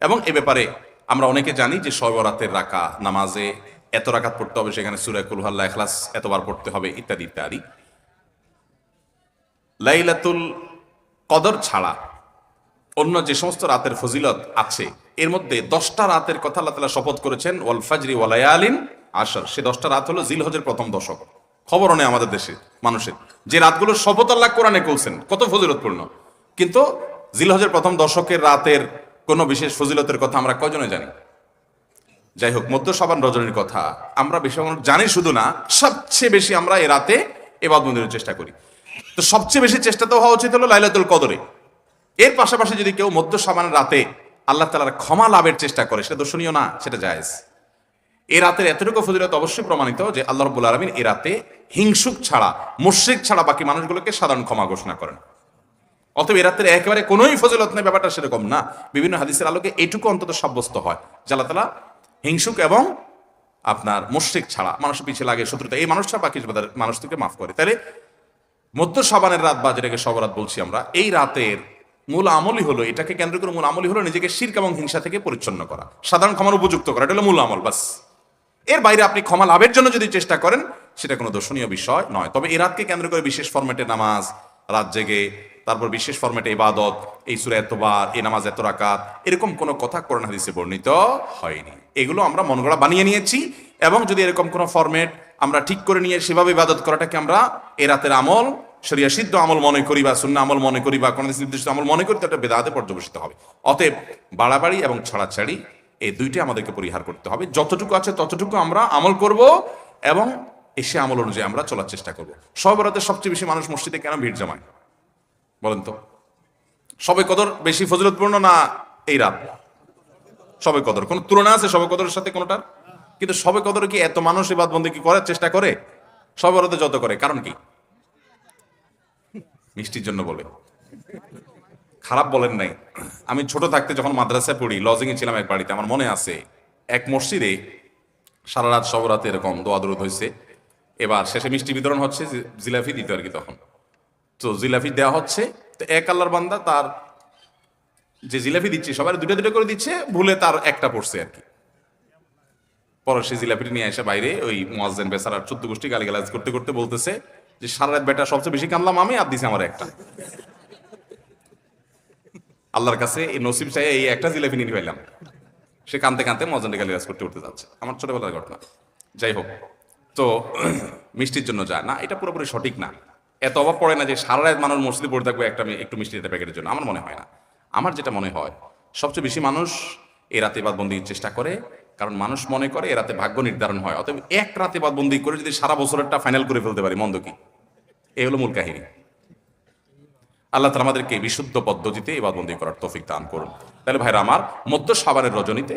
এবং এ ব্যাপারে আমরা অনেকে জানি যে শবে বরাতের রাকা নামাজে এত রাকাত পড়তে হবে, সেখানে সুরা কুলহাল্লা এখলাস এতবার পড়তে হবে, ইত্যাদি ইত্যাদি। লাইলাতুল কদর ছাড়া অন্য যে সমস্ত রাতের ফজিলত আছে, এর মধ্যে দশটা রাতের কথা আল্লাহ তালা শপথ করেছেন, ওয়াল ফাজরি ওয়ালায়ালিন আসর সে দশটা রাত হলো জিলহজের প্রথম দশক। খবর নেই আমাদের দেশে, মানুষের। যে রাতগুলো শপথ আল্লাহ কোরআনে করছেন, কত ফজিলতপূর্ণ। কিন্তু জিলহজের প্রথম দশকের রাতের কোনো বিশেষ ফজিলতের কথা আমরা কজনে জানি? যাই হোক মধ্য সাবান রজনীর কথা আমরা বেশি জানি শুধু না, সবচেয়ে বেশি আমরা এ রাতে এবাদ মন্দিরের চেষ্টা করি। তো সবচেয়ে বেশি চেষ্টা তো হওয়া উচিত হলো লাইলাতুল কদরে। এর পাশাপাশি যদি কেউ মধ্য সাবানের রাতে আল্লাহ তালার ক্ষমা লাভের চেষ্টা করে, সেটা দর্শনীয় না, সেটা জায়েজ। এ রাতের এতটুকু ফজিলত অবশ্যই প্রমাণিত যে আল্লাহ রব্বুল আলমিন এ রাতে হিংসুক ছাড়া, মুশ্রিক ছাড়া বাকি মানুষগুলোকে সাধারণ ক্ষমা ঘোষণা করেন। অতএব এ রাতের একেবারে কোনোই ফজিলত নেই, ব্যাপারটা সেরকম না। বিভিন্ন হাদিসের আলোকে এটুকু অন্তত সাব্যস্ত হয় যে তালা হিংসুক এবং আপনার মুশ্রিক ছাড়া মানুষের পিছিয়ে লাগে শত্রুতা। এই মানুষটা বাকি মানুষ থেকে মাফ করে। তাহলে মধ্য সাবানের রাত বা যেটাকে সবরাত বলছি আমরা, এই রাতের মূল আমলই হলো, এটাকে কেন্দ্র করে মূল আমলই হলো নিজেকে শির্ক এবং হিংসা থেকে পরিচ্ছন্ন করা। সাধারণ ক্ষমার উপযুক্ত করা, এটা হলো মূল আমল, বাস। এর বাইরে আপনি ক্ষমা লাভের জন্য যদি চেষ্টা করেন, সেটা কোনো দর্শনীয় বিষয় নয়। তবে এই রাতকে কেন্দ্র করে বিশেষ ফরম্যাটে নামাজ, রাত জেগে তারপর বিশেষ ফরম্যাটে ইবাদত, এই সুরে এতবার, এই নামাজ এত রাকাত, এরকম কোনো কথা কোরআন হাদিসে বর্ণিত হয়নি। এগুলো আমরা মন গড়া বানিয়ে নিয়েছি এবং যদি এরকম কোনো ফরম্যাট আমরা ঠিক করে নিয়ে সেভাবে ইবাদত করাটাকে আমরা এ রাতের আমল, শরিয়া সিদ্ধ আমল মনে করি বা শূন্য আমল মনে করি বা কোনো নির্দিষ্ট আমল মনে করি এটা বেদাতে পর্যবেসিত হবে। অতএব বাড়াবাড়ি এবং ছাড়াছাড়ি এই দুইটি আমাদেরকে পরিহার করতে হবে। যতটুকু আছে ততটুকু আমরা আমল করব এবং এসে আমল অনুযায়ী আমরা চলার চেষ্টা করব। সব রাতে সবচেয়ে বেশি মানুষ মসজিদে কেন ভিড় জমায়? বলেন তো, সবে কদর বেশি ফজিলতপূর্ণ না এই রাত? সবে কদর, কোন তুলনা আছে সবে কদরের সাথে কোনোটার? কিন্তু সবে কদর কি এত মানুষ এবার বন্দী কি করার চেষ্টা করে? সবে রাতে যত করে, কারণ কি? মিষ্টির জন্য বলে। খারাপ বলেন নাই। আমি ছোট থাকতে যখন মাদ্রাসায় পড়ি লজিং এ ছিলাম এক বাড়িতে, আমার মনে আছে, এক মসজিদে সারা রাত সব রাতে এরকম দোয়া দরুদ হয়েছে এবার শেষে মিষ্টি বিতরণ হচ্ছে জিলাফি দিত আর কি তখন। তো জিলাপি দেওয়া হচ্ছে। তো এক আল্লাহর বান্দা তার যে জিলাপি দিচ্ছে সবার দুটো দুটো করে দিচ্ছে, ভুলে তার একটা পড়ছে আর কি। পরে সে জিলাপিটি নিয়ে এসে বাইরে ওই মোয়াজ্জেন বেসারার চোদ্দ গোষ্ঠী গালিগালাজ করতে করতে বলতেছে যে, সারা রাত বেটা সবচেয়ে বেশি কানলাম আমি, আর দিছে আমার একটা। আল্লাহর কাছে এই নসিব চাই এই একটা জিলাপি নিয়ে পাইলাম সে কানতে কানতে মজান্ডে গালিগালাজ করতে করতে যাচ্ছে। আমার ছোটবেলার ঘটনা। যাই হোক, তো মিষ্টির জন্য যায় না, এটা পুরোপুরি সঠিক না। এত অভাব পড়ে না যে সারা রাত মানুষ মসজিদে পড়ে থাকবে একটা একটু মিষ্টি একটা প্যাকেটের জন্য। আমার মনে হয় না। আমার যেটা মনে হয়, সবচেয়ে বেশি মানুষ এ রাতে বাদবন্দির চেষ্টা করে, কারণ মানুষ মনে করে এ রাতে ভাগ্য নির্ধারণ হয়। অতএব এক রাতে বাদবন্দি করে যদি সারা বছরেরটা ফাইনাল করে ফেলতে পারি, মন্দ কি? এই হলো মূল কাহিনী। আল্লাহ তালা আমাদেরকে বিশুদ্ধ পদ্ধতিতে ইবাদবন্দি করার তৌফিক দান করুন। তাহলে ভাইরা, আমার মধ্য সাবানের রজনীতে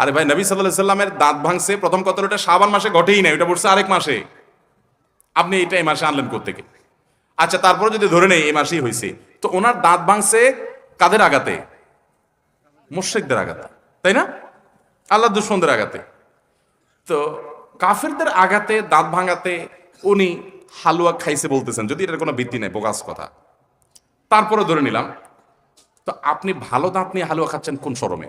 আরে ভাই, নবী সাল্লাহ সাল্লামের দাঁত ভাঙছে, প্রথম কথা কতটা সাবান মাসে ঘটেই নাই, ওটা পড়ছে আরেক মাসে। আপনি এটা এই মাসে আনলেন কোথেকে আচ্ছা তারপরে যদি ধরে নেই, এই মাসেই হয়েছে তো ওনার দাঁত ভাঙছে কাদের আঘাতে? মুর্শেকদের আঘাতে, তাই না? আল্লাহ দুশ্মনদের আঘাতে। তো কাফেরদের আঘাতে, দাঁত ভাঙাতে উনি হালুয়া খাইছে বলতেছেন, যদি এটার কোনো ভিত্তি নেই, বোগাস কথা। তারপরে ধরে নিলাম, তো আপনি ভালো দাঁত নিয়ে হালুয়া খাচ্ছেন কোন শরমে?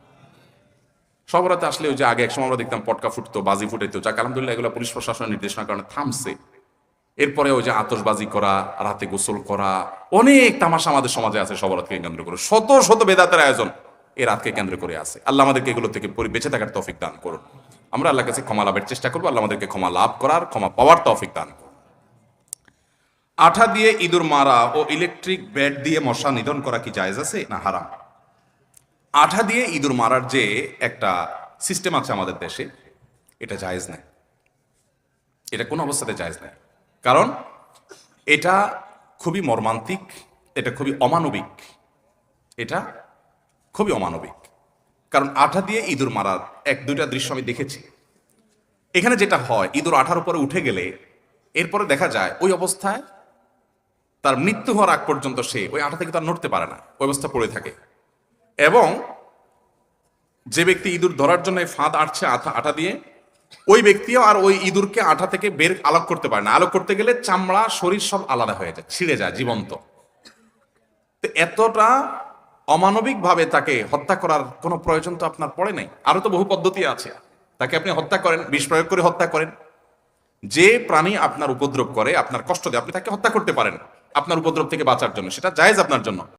সবরাতে আসলে ওই যে আগে একসময় আমরা দেখতাম পটকা ফুটতো, বাজি ফুটাইতো। যাক, আলহামদুলিল্লাহ এগুলো পুলিশ প্রশাসনের নির্দেশনার কারণে থামছে। এরপরে ওই যে আতশবাজি করা, রাতে গোসল করা, অনেক তামাশা আমাদের সমাজে আছে সবরাতকে কেন্দ্র করে। শত শত বেদাতের আয়োজন এই রাতকে কেন্দ্র করে আছে। আল্লাহ আমাদেরকে এগুলো থেকে বেঁচে থাকার তৌফিক দান করুন। আমরা আল্লাহ কাছে ক্ষমা লাভের চেষ্টা করব, আল্লাহ আমাদেরকে ক্ষমা লাভ করার, ক্ষমা পাওয়ার তৌফিক দান করুন। আঠা দিয়ে ইঁদুর মারা ও ইলেকট্রিক ব্যাট দিয়ে মশা নিধন করা কি জায়েজ আছে না হারাম? আঠা দিয়ে ইঁদুর মারার যে একটা সিস্টেম আছে আমাদের দেশে, এটা জায়েজ নাই। এটা কোনো অবস্থাতে জায়েজ নাই। কারণ এটা খুবই মর্মান্তিক, এটা খুবই অমানবিক, এটা খুবই অমানবিক। কারণ আঠা দিয়ে ইঁদুর মারার এক, দুইটা দৃশ্য আমি দেখেছি। এখানে যেটা হয়, ইঁদুর আঠার উপরে উঠে গেলে এরপরে দেখা যায় ওই অবস্থায় তার মৃত্যু হওয়ার আগ পর্যন্ত সে ওই আঠা থেকে তার নড়তে পারে না, ওই অবস্থা পড়ে থাকে। এবং যে ব্যক্তি ইঁদুর ধরার জন্য ফাঁদ আটছে আঠা আঠা দিয়ে, ওই ব্যক্তিও আর ওই ইঁদুরকে আঠা থেকে বের আলোক করতে পারে না। আলোক করতে গেলে চামড়া, শরীর সব আলাদা হয়ে যায়, ছিঁড়ে যায়, জীবন্ত। তো এতটা অমানবিক ভাবে তাকে হত্যা করার কোনো প্রয়োজন তো আপনার পড়ে নাই? আরও তো বহু পদ্ধতি আছে। তাকে আপনি হত্যা করেন, বিষ প্রয়োগ করে হত্যা করেন। যে প্রাণী আপনার উপদ্রব করে, আপনার কষ্ট দেয়, আপনি তাকে হত্যা করতে পারেন, আপনার উপদ্রব থেকে বাঁচার জন্য। সেটা জায়েজ আপনার জন্য।